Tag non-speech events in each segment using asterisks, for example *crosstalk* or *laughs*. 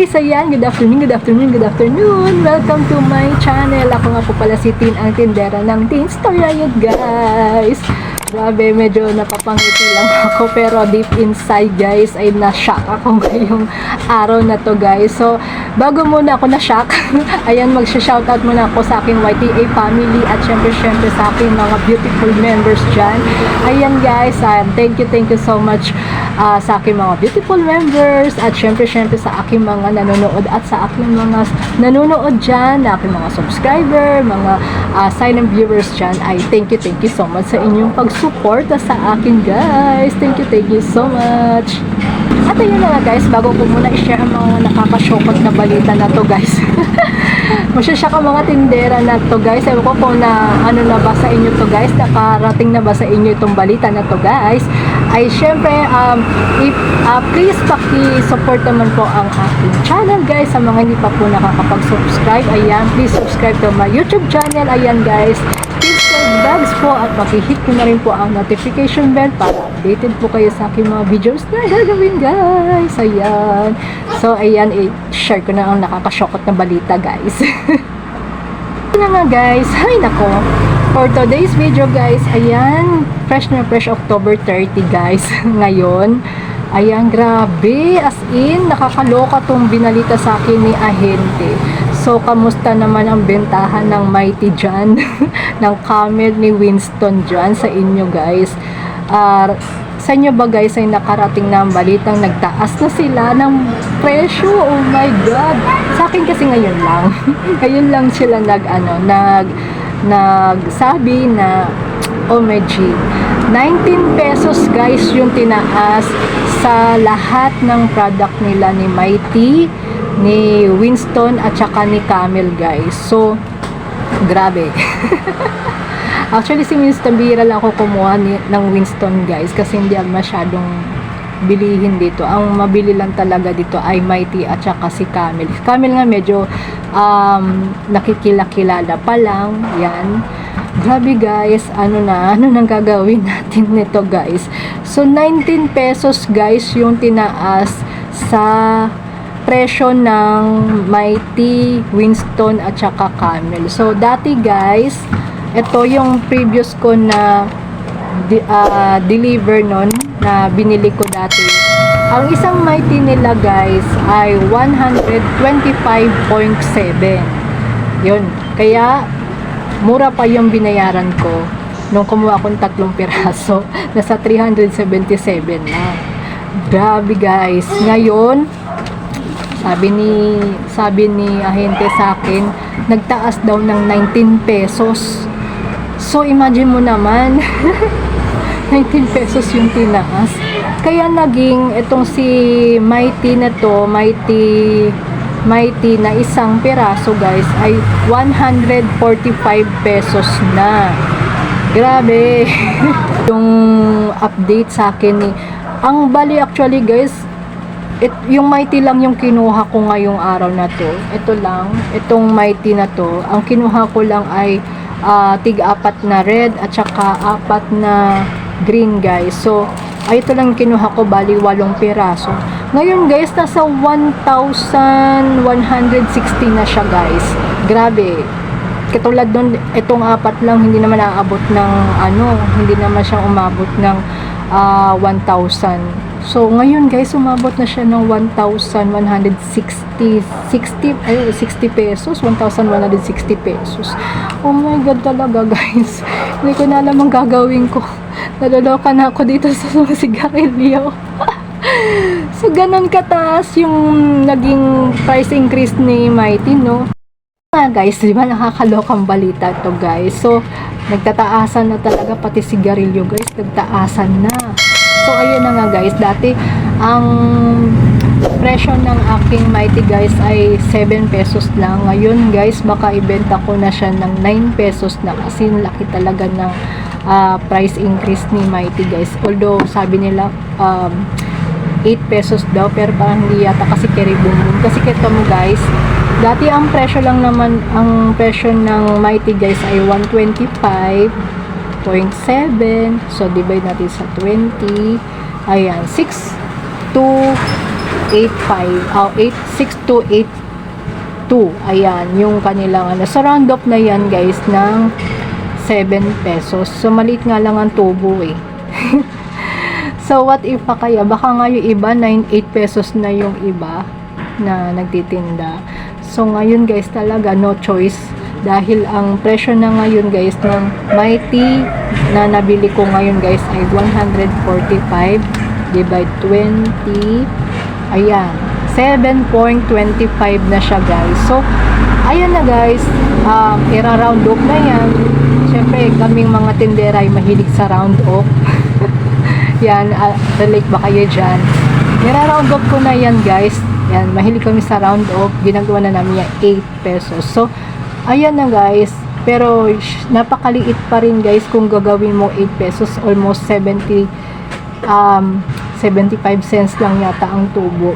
guys! Ayan, good afternoon, good afternoon, good afternoon! Welcome to my channel. Ako nga po pala si Tin, ang tindera ng Tin Story Ayun, guys! Grabe, medyo napapangiti lang *laughs* ako pero deep inside guys ay na-shock ako *laughs* ngayong araw na to guys. So, bago muna ako na-shock, *laughs* ayan mag-shoutout muna ako sa aking YTA family at syempre syempre sa aking mga beautiful members dyan. Ayan guys, um, thank you, thank you so much ah, sa aking mga beautiful members at syempre syempre sa aking mga nanonood at sa aking mga nanonood dyan, aking mga subscriber, mga ah, silent viewers dyan ay thank you, thank you so much sa inyong pagsuporta sa akin guys. Thank you, thank you so much. At ayun na nga guys, bago ko muna i-share ang mga nakakashokot na balita na to guys. *laughs* Masyasyak ang mga tindera na to guys. Ewan ko kung na ano na ba sa inyo to guys. Nakarating na ba sa inyo itong balita na to guys. Ay syempre, um, if, uh, please paki-support naman po ang aking channel guys. Sa mga hindi pa po nakakapag-subscribe, ayan, please subscribe to my YouTube channel. Ayan guys, please vlogs po at makihit ko na rin po ang notification bell para updated po kayo sa aking mga videos na gagawin guys. Ayan. So, ayan, i-share ko na ang nakakashokot na balita guys. *laughs* Ito nga guys, hay nako. For today's video guys, ayan, fresh na fresh October 30 guys. *laughs* Ngayon, ayan, grabe, as in, nakakaloka tong binalita sa akin ni Ahente. So, kamusta naman ang bentahan ng Mighty dyan? *laughs* ng camel ni Winston dyan sa inyo guys? Ah, sa inyo ba guys ay nakarating na ang balitang nagtaas na sila ng presyo? Oh my God! Sa akin kasi ngayon lang. *laughs* ngayon lang sila nag, ano, nag, nagsabi na, oh my G, 19 pesos guys yung tinaas sa lahat ng product nila ni Mighty, ni Winston at saka ni Camel guys. So, grabe. *laughs* Actually, si Winston, bihira lang ako kumuha ni, ng Winston, guys, kasi hindi ako masyadong bilihin dito. Ang mabili lang talaga dito ay Mighty at saka si Camel. Camel nga medyo um, nakikilakilala pa lang. Yan. Grabe guys, ano na, *laughs* ano nang gagawin natin nito guys. So, 19 pesos guys yung tinaas sa presyo ng Mighty, Winston at saka Camel. So, dati guys, ito yung previous ko na ah, deliver nun na binili ko dati. Ang isang Mighty nila guys ay 125.7. Yun. Kaya, mura pa yung binayaran ko nung kumuha akong tatlong piraso. *laughs* Nasa 377 na. Grabe guys. Ngayon, sabi ni sabi ni ahente sa akin, nagtaas daw ng 19 pesos. So imagine mo naman, *laughs* 19 pesos yung tinaas. Kaya naging itong si Mighty na to, Mighty Mighty na isang piraso guys ay 145 pesos na. Grabe. *laughs* yung update sa akin ni ang bali actually guys it, yung mighty lang yung kinuha ko ngayong araw na to. Ito lang, itong mighty na to. Ang kinuha ko lang ay ah, tig-apat na red at saka apat na green guys. So, ay ito lang kinuha ko bali walong piraso. Ngayon guys, nasa 1,160 na siya guys. Grabe. Katulad nun, itong apat lang hindi naman aabot ng ano, hindi naman siya umabot ng ah, 1,000. So, ngayon guys, umabot na siya ng 1,160 60, ay, 60 pesos, 1,160 pesos. Oh my God talaga guys. Hindi ko na alam ang gagawin ko. Naloloka na ako dito sa mga sigarilyo. *laughs* so, ganun kataas yung naging price increase ni Mighty, no? nga guys, di ba nakakalokang balita to guys. So, nagtataasan na talaga pati sigarilyo guys, nagtaasan na. So, ayun na nga guys, dati ang presyo ng aking Mighty guys ay 7 pesos lang. Ngayon guys, baka ibenta ko na siya ng 9 pesos na kasi laki talaga ng ah, price increase ni Mighty guys. Although, sabi nila, um, 8 pesos daw pero parang hindi yata kasi carry boom kasi kito mo guys dati ang presyo lang naman ang presyo ng Mighty guys ay 125.7 so divide natin sa 20 ayan 6 to 85, oh, 86282. Ayan, yung kanilang ano. So, round up na yan, guys, ng 7 pesos. So, maliit nga lang ang tubo eh. *laughs* so, what if pa kaya? Baka nga yung iba, 9, 8 pesos na yung iba na nagtitinda. So, ngayon guys, talaga no choice. Dahil ang presyo na ngayon guys ng Mighty na nabili ko ngayon guys ay 145 divide 20 ayan 7.25 na siya guys. So ayan na guys. Um, ira-round off na yan. Syempre kaming mga tindera ay mahilig sa round off. *laughs* Yan uh, relate ba kayo dyan? Nira-round off ko na yan guys. Yan mahilig kami sa round off. Ginagawa na namin yung 8 pesos. So ayan na guys. Pero napakaliit pa rin guys kung gagawin mo 8 pesos almost 70 um, 75 cents lang yata ang tubo.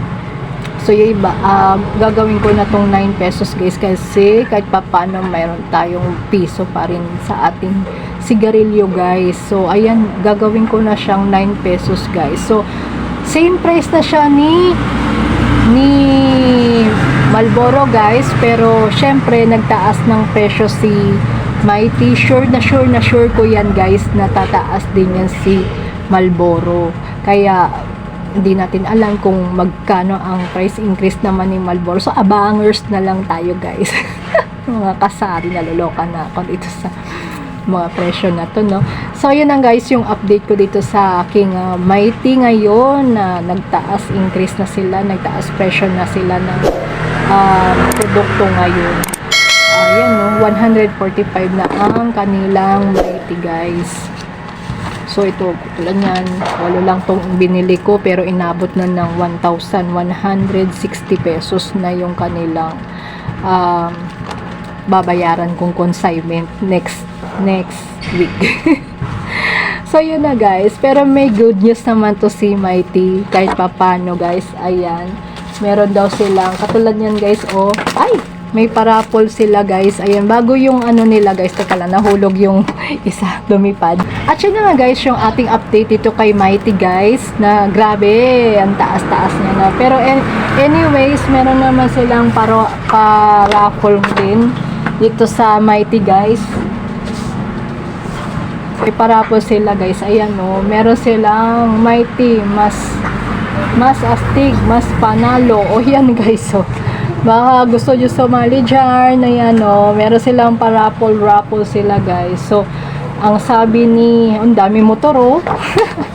So yung iba um, gagawin ko na tong 9 pesos guys kasi kahit papano mayroon tayong piso pa rin sa ating sigarilyo guys. So ayan gagawin ko na siyang 9 pesos guys. So same price na siya ni ni Malboro guys. Pero syempre nagtaas ng presyo si Mighty. Sure na sure na sure ko yan guys na tataas din yan si Malboro. Kaya hindi natin alam kung magkano ang price increase naman ni Malboro. So abangers na lang tayo guys. *laughs* Mga kasari naloloka na ako dito sa mga presyo na to, no? So, yun lang guys, yung update ko dito sa aking uh, Mighty ngayon na nagtaas, increase na sila, nagtaas presyo na sila ng uh, produkto ngayon. Ayan, no? 145 na ang kanilang Mighty, guys. So, ito, tulad yan, walo lang tong binili ko, pero inabot na ng 1,160 pesos na yung kanilang um, babayaran kong consignment next next week. *laughs* so, yun na guys. Pero may good news naman to si Mighty. Kahit papano guys. Ayan. Meron daw silang, katulad yan guys, oh. Ay! May parapol sila guys. Ayan, bago yung ano nila guys. Teka lang, nahulog yung *laughs* isa, lumipad. At yun na nga guys, yung ating update dito kay Mighty guys. Na grabe, ang taas-taas niya na. Pero an- anyways, meron naman silang paro, paraffle din dito sa Mighty guys. May parapol sila guys. Ayan no. Meron silang mighty. Mas mas astig. Mas panalo. O yan guys. So, baka gusto nyo sumali dyan. Ayan no. Meron silang parapol raffle sila guys. So, ang sabi ni, ang daming motor oh.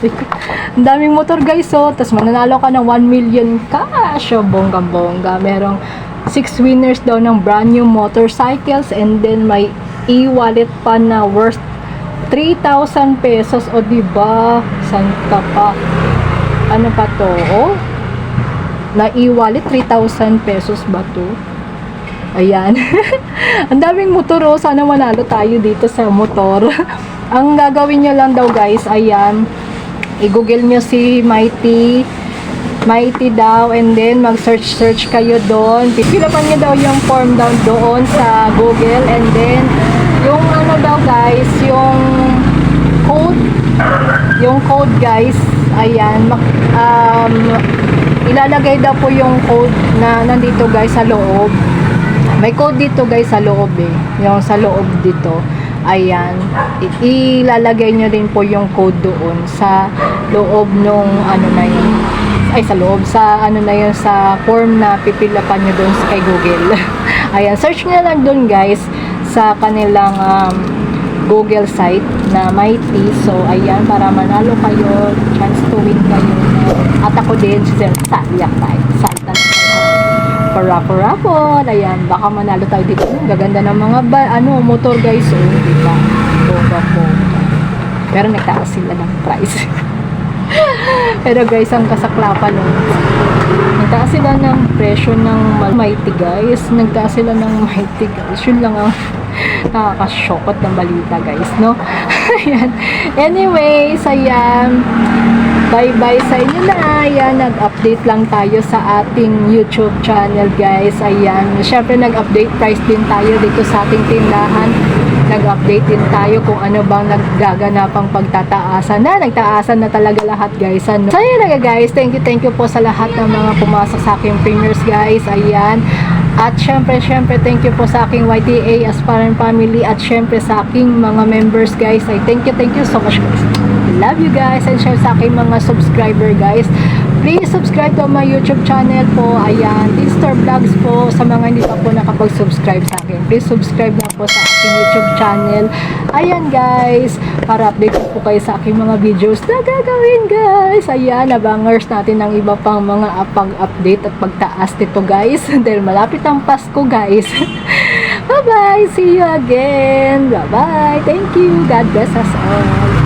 *laughs* ang daming motor guys oh. Tapos mananalo ka ng 1 million cash. Oh, bongga-bongga. Merong 6 winners daw ng brand new motorcycles and then may e-wallet pa na worth 3,000 pesos. O di ba san ka pa. Ano pa to? Oh na e-wallet 3,000 pesos ba to? Ayan. *laughs* Ang daming motor oh. Sana manalo tayo dito sa motor. *laughs* Ang gagawin nyo lang daw guys ayan. I-google nyo si Mighty Mighty daw and then mag-search search kayo doon. Pilapan niyo daw yung form down doon sa Google and then yung ano daw guys, yung code yung code guys, ayan, um, ilalagay daw po yung code na nandito guys sa loob. May code dito guys sa loob eh. Yung sa loob dito. Ayan. I- ilalagay nyo din po yung code doon sa loob nung ano na yun. Ay, sa loob. Sa ano na yun, sa form na pipilapan nyo doon kay Google. *laughs* Ayan. Search nyo lang doon guys sa kanilang um, Google site na Mighty. So, ayan, para manalo kayo, chance to win kayo. At ako din, sayak tayo. Salta na tayo. Parapol-rapol. Ayan, baka manalo tayo dito. Gaganda ng mga ba, ano, motor guys. Oh, di ba? Boba po. Pero nagtaas sila ng price. *laughs* Pero guys, ang kasaklapan nun. Nagtaas sila ng presyo ng Mighty guys. Nagtaas sila ng Mighty guys. Yun lang ang nakakasyokot ng balita guys, no? *laughs* ayan. Anyways, ayan. Bye-bye sa inyo na. Ayan, nag-update lang tayo sa ating YouTube channel guys. Ayan. Siyempre, nag-update price din tayo dito sa ating tindahan. nag-update din tayo kung ano bang naggaganapang pagtataasan na. Nagtaasan na talaga lahat guys. Ano? So yun na guys, thank you, thank you po sa lahat ng mga pumasok sa aking premiers guys. Ayan. At syempre, syempre, thank you po sa aking YTA Aspirant Family at syempre sa aking mga members guys. I thank you, thank you so much guys. Love you guys and share sa aking mga subscriber guys. Please subscribe to my YouTube channel po. Ayan, Tinster Vlogs po sa mga hindi pa po nakapag-subscribe sa akin. Please subscribe na po sa aking YouTube channel. Ayan guys, para update po kayo sa aking mga videos na gagawin guys. Ayan, abangers natin ng iba pang mga pag-update at pagtaas nito guys. *laughs* Dahil malapit ang Pasko guys. *laughs* Bye-bye! See you again! Bye-bye! Thank you! God bless us all!